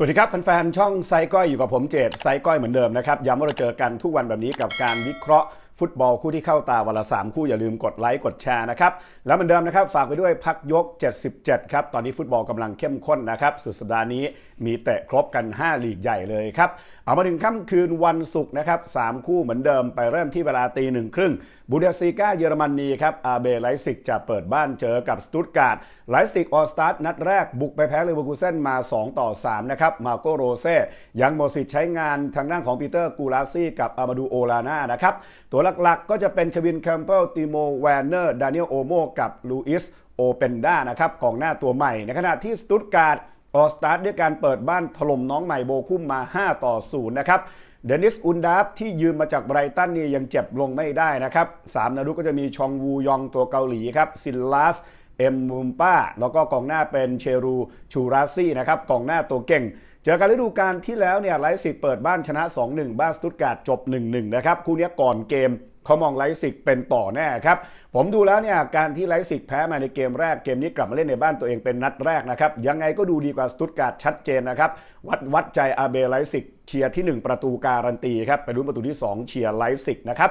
สวัสดีครับแฟนๆช่องไซก้อยอยู่กับผมเจดไซก้อยเหมือนเดิมนะครับย้ำว่าเราเจอกันทุกวันแบบนี้กับการวิเคราะห์ ฟุตบอลคู่ที่เข้าตาวันละ 3 คู่อย่าลืมกดไลค์กดแชร์นะครับ แล้วเหมือนเดิมนะครับ ฝากไปด้วยพักยก 77 ครับ ตอนนี้ฟุตบอลกำลังเข้มข้นนะครับ สุดสัปดาห์นี้มีเตะครบกัน 5 ลีกใหญ่เลยครับ เอามาถึงค่ำคืนวันศุกร์นะครับสามคู่เหมือนเดิมไปเริ่มที่เวลาตีหนึ่งครึ่งบูเดสซีกาเยอรมนีครับอาเบไลซิกจะเปิดบ้านเจอกับสตุตการ์ดไลซิกออสตาร์นัดแรกบุกไปแพ้เลเวอร์คูเซนมา 2 ต่อ 3 นะครับมาโกโรเซ่ยังหมดสิทธิ์ใช้งานทางด้านของปีเตอร์กูลาซี่กับอามาดูโอลาน่านะครับตัวหลักๆ ก็จะเป็นเควินแคมเปิลติโมแวนเนอร์ดานิเอลโอโมกับลูอิสโอเปนด้านะครับกองหน้าตัวใหม่ ในขณะที่สตุตการ์ดออสตาร์ด้วยการเปิดบ้านถล่มน้องใหม่โบคุ้มมา 5 ต่อ 0 นะครับ เดนิส อุนดาฟที่ยืมมาจากไบรตันนี่ยังเจ็บลงไม่ได้นะครับสามนารุก็จะมีชองวูยองตัวเกาหลีครับ ซินลัสเอ็มมุมป้า แล้วก็กองหน้าเป็นเชรู ชูราซี่นะครับกองหน้าตัวเก่ง เจอกันฤดูกาลที่แล้วเนี่ยไลฟ์สิกเปิดบ้านชนะ 2-1 บ้านสตุตการ์ดจบ 1-1 นะครับ คู่นี้ก่อนเกมเขามองไลฟ์สิกเป็นต่อแน่ครับ ผมดูแล้วเนี่ยการที่ไลฟ์สิกแพ้มาในเกมแรกเกมนี้กลับมาเล่นในบ้านตัวเองเป็นนัดแรกนะครับ ยังไงก็ดูดีกว่าสตุตการ์ดชัดเจนนะครับ วัดวัดใจอาเบไลฟ์สิกเชียร์ที่ 1 ประตูการันตีครับ ไปลุ้นประตูที่ 2 เชียร์ไลฟ์สิกนะครับ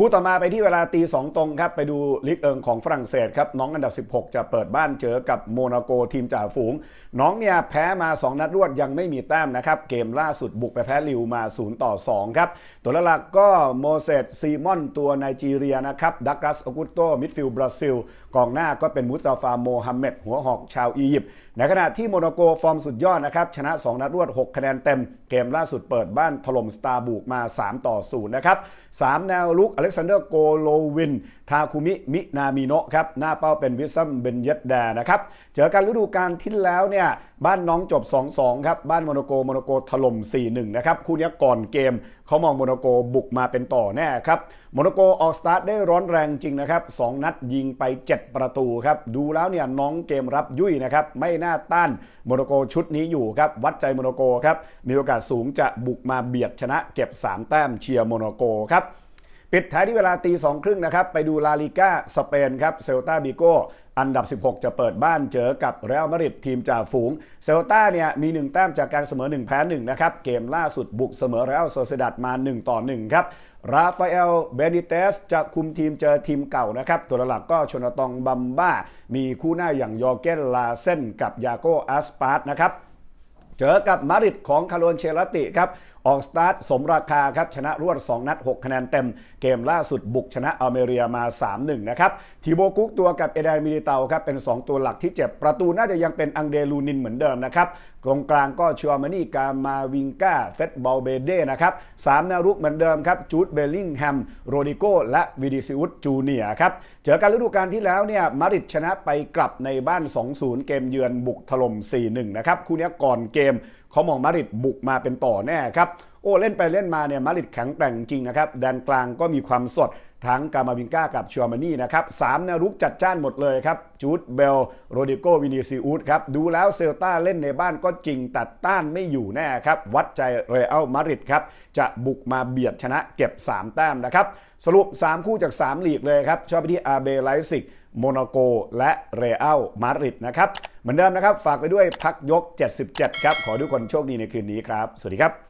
คู่ต่อมาไปที่เวลาตีสองตรงครับ ไปดูลีกเอิงของฝรั่งเศสครับ น้องอันดับ 16 จะเปิดบ้านเจอกับโมนาโกทีมจ่าฝูง น้องเนี่ยแพ้มา 2 นัดรวดยังไม่มีแต้มนะครับ เกมล่าสุดบุกไปแพ้ลิวมา 0 ต่อ 2 ครับ ตัวหลักก็โมเสสซีมอนตัวไนจีเรียนะครับดักกัสอกุตโตมิดฟิลด์บราซิล กองหน้าก็เป็นมุสตาฟาโมฮัมเหม็ดหัวหอกชาวอียิปต์ในขณะที่โมนาโกฟอร์มสุดยอดนะครับชนะ 2 นัดรวด 6 คะแนนเต็ม เกมล่าสุดเปิดบ้านถล่มสตาร์บุกมา 3 ต่อ0นะครับ3แนวลุกอเลกซานเดอร์โกโลวิน ทาคุมิ มินามิโนะครับ หน้าเป้าเป็นวิซัมเบนเยตแดนะครับ เจอกันฤดูกาลที่แล้วเนี่ย บ้านน้องจบ 2-2 ครับ บ้านโมโนโก โมโนโกถล่ม 4-1 นะครับ คู่นี้ก่อนเกมเขามองโมโนโกบุกมาเป็นต่อแน่ครับ โมโนโกออกสตาร์ทได้ร้อนแรงจริงนะครับ 2 นัดยิงไป 7 ประตูครับ ดูแล้วเนี่ยน้องเกมรับยุ่ยนะครับ ไม่น่าต้านโมโนโกชุดนี้อยู่ครับ วัดใจโมโนโกครับ มีโอกาสสูงจะบุกมาเบียดชนะเก็บ 3 แต้มเชียร์โมโนโกครับ ปิดท้ายที่เวลาตีสองครึ่งนะครับ ไปดูลาลิก้าสเปนครับเซลตาบิโกอันดับ 16 จะเปิดบ้านเจอกับเรอัลมาดริดทีมจ่าฝูง เซลตาเนี่ยมี 1 แต้มจากการเสมอ 1 แพ้1นะครับ เกมล่าสุดบุกเสมอเรอัลโซเซดัดมา 1 ต่อ 1 ครับ ราฟาเอล เบนิเตส จะคุมทีมเจอทีมเก่านะครับ ตัวหลักก็ชนตองบัมบ้า มีคู่หน้าอย่างยอร์เกนลาเซนกับยาโกอาสปาร์ตนะครับ เจอกับมาริดของคาร์ลนเชลติครับออกสตาร์ทสมราคาครับชนะรวด 2 นัด 6 คะแนนเต็ม เกมล่าสุดบุกชนะอเมเรียมา 3-1 นะครับทีโบกุกตัวกับเอเดนมิลิเตาครับเป็น 2 ตัวหลักที่เจ็บ ประตูน่าจะยังเป็นอังเดลูนินเหมือนเดิมนะครับตรงกลางก็ชัวมานี่กามาวิงกาเฟตบอลเบเดนะครับสามแนวรุกเหมือนเดิมครับจูดเบลลิงแฮมโรดิโกและวิดิซิอุสจูเนียครับเจอกันฤดูกาลที่แล้วเนี่ยมาริดชนะไปกลับในบ้าน 2-0 เกมเยือนบุกถล่ม4-1 นะครับคู่นี้ก่อนเกมเขามองมาริดบุกมาเป็นต่อแน่ครับโอ้เล่นไปเล่นมาเนี่ยมาริดแข็งแกร่งจริงนะครับแดนกลางก็มีความสดทั้งกามาวิงก้ากับชัวมานี่นะครับสามแนวรุกจัดจ้านหมดเลยครับจูดเบลโรดิโกวินิซิอุสครับดูแล้วเซลตาเล่นในบ้านก็จริงแต่ต้านไม่อยู่แน่ครับวัดใจเรอัลมาริดครับจะบุกมาเบียดชนะเก็บ 3 แต้มนะครับสรุป 3 คู่จาก 3 ลีกเลยครับชอบไปที่อาเบไลซิก โมนาโก และเรอัลมาดริดนะครับ เหมือนเดิมนะครับ ฝากไปด้วยพักยก 77 ครับ ขอทุกคนโชคดีในคืนนี้ครับ สวัสดีครับ